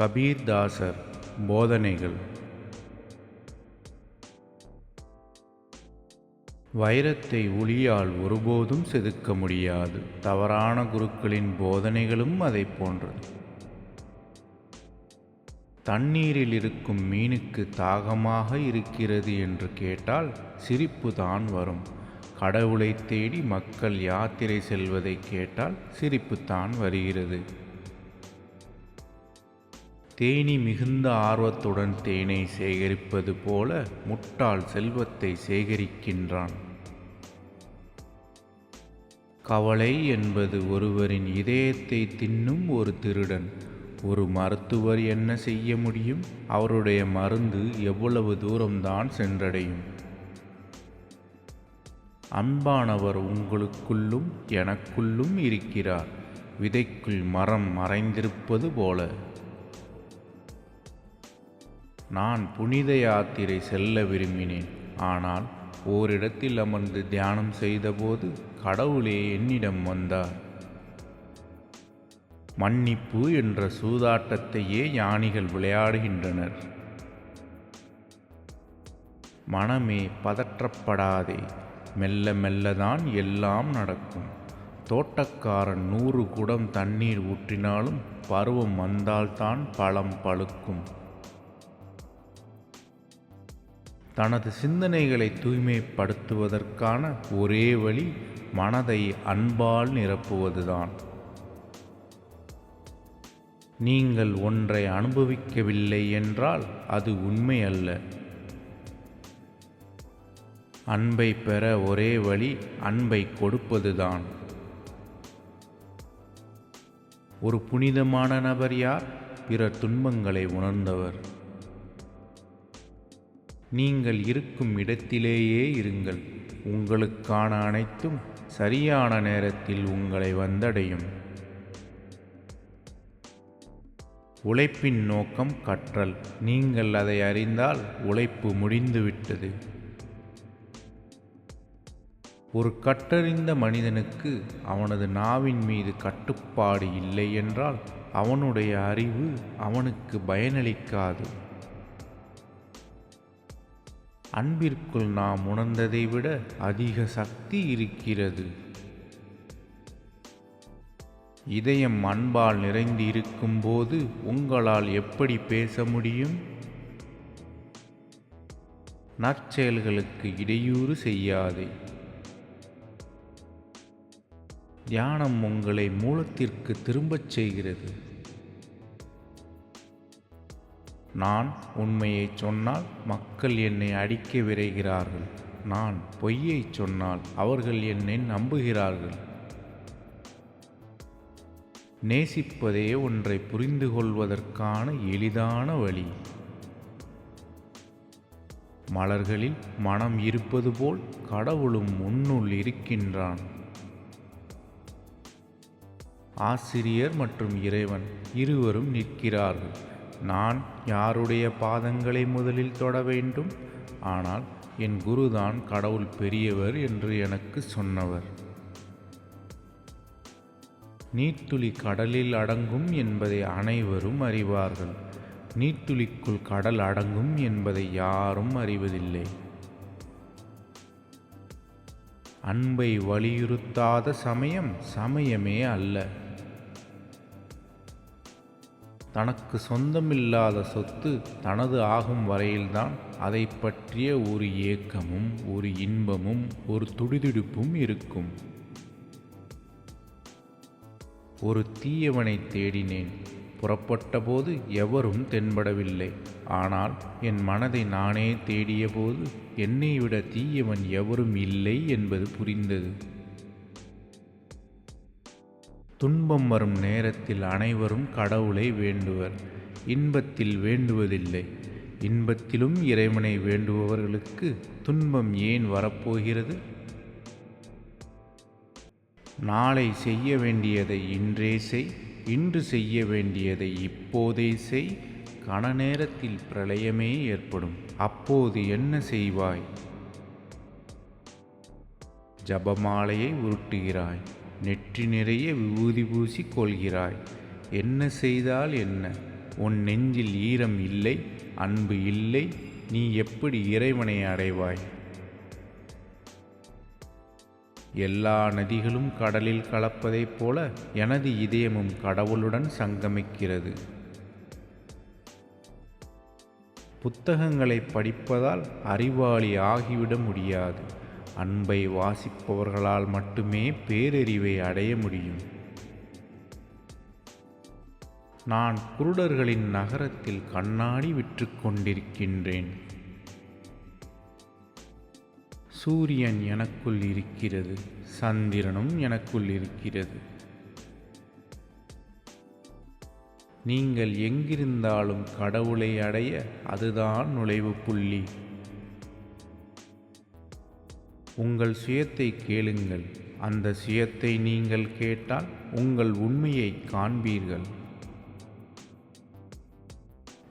கபீர்தாசர் போதனைகள். வைரத்தை ஒளியால் ஒருபோதும் செதுக்க முடியாது. தவறான குருக்களின் போதனைகளும் அதை போன்றது. தண்ணீரில் இருக்கும் மீனுக்கு தாகமாக இருக்கிறது என்று கேட்டால் சிரிப்பு தான் வரும். கடவுளை தேடி மக்கள் யாத்திரை செல்வதை கேட்டால் சிரிப்புத்தான் வருகிறது. தேனி மிகுந்த ஆர்வத்துடன் தேனை சேகரிப்பது போல முட்டாள் செல்வத்தை சேகரிக்கின்றான். கவலை என்பது ஒருவரின் இதயத்தை தின்னும் ஒரு திருடன். ஒரு மருத்துவர் என்ன செய்ய முடியும்? அவருடைய மருந்து எவ்வளவு தூரம்தான் சென்றடையும்? அன்பானவர் உங்களுக்குள்ளும் எனக்குள்ளும் இருக்கிறார். விதைக்குள் மரம் மறைந்திருப்பது போல. நான் புனித யாத்திரை செல்ல விரும்பினேன். ஆனால் ஓரிடத்தில் அமர்ந்து தியானம் செய்தபோது கடவுளே என்னிடம் வந்தார். மன்னிப்பு என்ற சூதாட்டத்தையே ஞானிகள் விளையாடுகின்றனர். மனமே பதற்றப்படாதே. மெல்ல மெல்லதான் எல்லாம் நடக்கும். தோட்டக்காரன் நூறு குடம் தண்ணீர் ஊற்றினாலும் பருவம் வந்தால்தான் பழம் பழுக்கும். தனது சிந்தனைகளை தூய்மைப்படுத்துவதற்கான ஒரே வழி மனதை அன்பால் நிரப்புவதுதான். நீங்கள் ஒன்றை அனுபவிக்கவில்லை என்றால் அது உண்மை அல்ல. அன்பை பெற ஒரே வழி அன்பை கொடுப்பதுதான். ஒரு புனிதமான நபர் யார்? பிற துன்பங்களை உணர்ந்தவர். நீங்கள் இருக்கும் இடத்திலேயே இருங்கள். உங்களுக்கான அனைத்தும் சரியான நேரத்தில் உங்களை வந்தடையும். உழைப்பின் நோக்கம் கற்றல். நீங்கள் அதை அறிந்தால் உழைப்பு முடிந்துவிட்டது. ஒரு கற்றறிந்த மனிதனுக்கு அவனது நாவின் மீது கட்டுப்பாடு இல்லை என்றால் அவனுடைய அறிவு அவனுக்கு பயனளிக்காது. அன்பிற்குள் நாம் உணர்ந்ததை விட அதிக சக்தி இருக்கிறது. இதயம் அன்பால் நிறைந்து இருக்கும்போது உங்களால் எப்படி பேச முடியும்? நற்செயல்களுக்கு இடையூறு செய்யாதே. தியானம் உங்களை மூலத்திற்கு திரும்பச் செய்கிறது. நான் உண்மையை சொன்னால் மக்கள் என்னை அடிக்க விரைகிறார்கள். நான் பொய்யை சொன்னால் அவர்கள் என்னை நம்புகிறார்கள். நேசிப்பதே ஒன்றை புரிந்து கொள்வதற்கான எளிதான வழி. மலர்களில் மனம் இருப்பது போல் கடவுளும் உன்னுள் இருக்கின்றான். ஆசிரியர் மற்றும் இறைவன் இருவரும் நிற்கிறார்கள். நான் யாருடைய பாதங்களை முதலில் தொட வேண்டும்? ஆனால் என் குருதான் கடவுள் பெரியவர் என்று எனக்கு சொன்னவர். நீர்த்துளி கடலில் அடங்கும் என்பதை அனைவரும் அறிவார்கள். நீர்த்துளிக்குள் கடல் அடங்கும் என்பதை யாரும் அறிவதில்லை. அன்பை வலியுறுத்தாத சமயம் சமயமே அல்ல. தனக்கு சொந்தமில்லாத சொத்து தனது ஆகும் வரையில்தான் அதை பற்றிய ஒரு ஏக்கமும் ஒரு இன்பமும் ஒரு துடிதுடிப்பும் இருக்கும். ஒரு தீயவனை தேடினேன். புறப்பட்டபோது எவரும் தென்படவில்லை. ஆனால் என் மனதை நானே தேடியபோது என்னை விட தீயவன் எவரும் இல்லை என்பது புரிந்தது. துன்பம் வரும் நேரத்தில் அனைவரும் கடவுளை வேண்டுவர். இன்பத்தில் வேண்டுவதில்லை. இன்பத்திலும் இறைவனை வேண்டுபவர்களுக்கு துன்பம் ஏன் வரப்போகிறது? நாளை செய்ய வேண்டியதை இன்றே செய். இன்று செய்ய வேண்டியதை இப்போதே செய். கன நேரத்தில் பிரளயமே ஏற்படும். அப்போது என்ன செய்வாய்? ஜபமாலையை உருட்டுகிறாய். நெற்றி நிறைய விபூதி பூசி கொள்கிறாய். என்ன செய்தால் என்ன? உன் நெஞ்சில் ஈரம் இல்லை அன்பு இல்லை நீ எப்படி இறைவனை அடைவாய்? எல்லா நதிகளும் கடலில் கலப்பதைப் போல எனது இதயமும் கடவுளுடன் சங்கமிக்கிறது. புத்தகங்களை படிப்பதால் அறிவாளி ஆகிவிட முடியாது. அன்பை வாசிப்பவர்களால் மட்டுமே பேரறிவை அடைய முடியும். நான் குருடர்களின் நகரத்தில் கண்ணாடி விற்று கொண்டிருக்கின்றேன். சூரியன் எனக்குள் இருக்கிறது சந்திரனும் எனக்குள் இருக்கிறது. நீங்கள் எங்கிருந்தாலும் கடவுளை அடைய அதுதான் நுழைவு புள்ளி. உங்கள் சுயத்தை கேளுங்கள். அந்த சுயத்தை நீங்கள் கேட்டால் உங்கள் உண்மையை காண்பீர்கள்.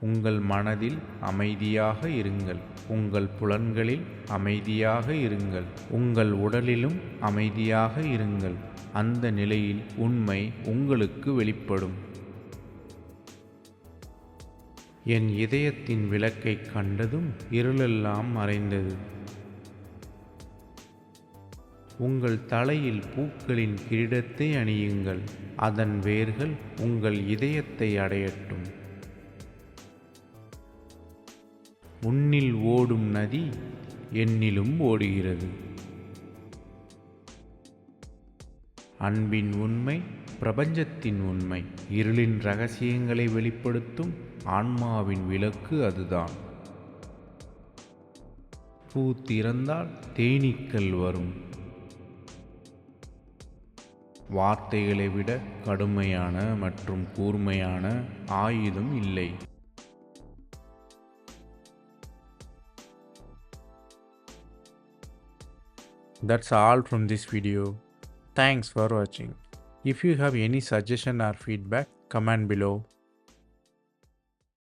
உங்கள் மனதில் அமைதியாக இருங்கள். உங்கள் புலன்களில் அமைதியாக இருங்கள். உங்கள் உடலிலும் அமைதியாக இருங்கள். அந்த நிலையில் உண்மை உங்களுக்கு வெளிப்படும். என் இதயத்தின் விளக்கை கண்டதும் இருளெல்லாம் மறைந்தது. உங்கள் தலையில் பூக்களின் கிரீடத்தை அணியுங்கள். அதன் வேர்கள் உங்கள் இதயத்தை அடையட்டும். உன்னில் ஓடும் நதி என்னிலும் ஓடுகிறது. அன்பின் உண்மை பிரபஞ்சத்தின் உண்மை. இருளின் ரகசியங்களை வெளிப்படுத்தும் ஆன்மாவின் விளக்கு அதுதான். பூ திறந்தால் தேனீக்கள் வரும். வார்த்தைகளை விட கடுமையான மற்றும் கூர்மையான ஆயுதம் இல்லை That's all from this video. Thanks for watching. If you have any suggestion or feedback, comment below.